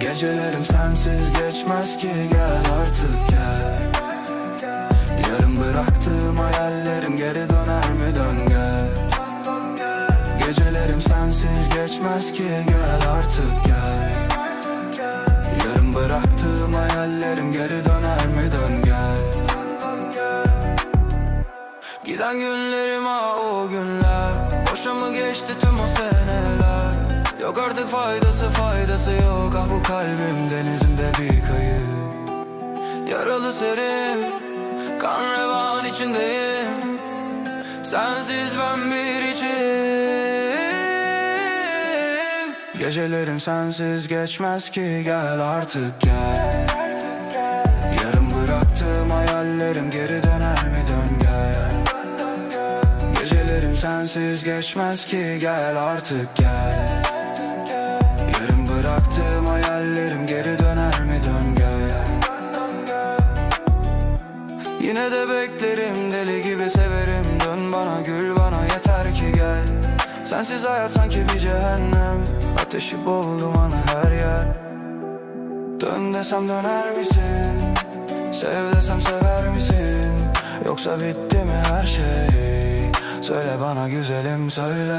Gecelerim sensiz geçmez ki gel artık gel. Yarım bıraktığım hayallerim geri döner mi? Dön gel. Gecelerim sensiz geçmez ki gel artık gel. Yarım bıraktığım hayallerim geri döner mi? Dön gel. Giden günlerim ha o günler. Boşa mı geçti tüm o seneler? Yok artık faydası faydası yok kalbim denizimde bir kayıp. Yaralı serim Kan revan içindeyim. Sensiz ben bir içim. Gecelerim sensiz geçmez ki gel artık gel. Yarım bıraktığım hayallerim geri döner mi? Dön gel. Gecelerim sensiz geçmez ki gel artık gel Yine de beklerim deli gibi severim Dön bana gül bana yeter ki gel Sensiz hayat sanki bir cehennem Ateşi boğuldu bana her yer Dön desem döner misin? Sev desem sever misin? Yoksa bitti mi her şey? Söyle bana güzelim söyle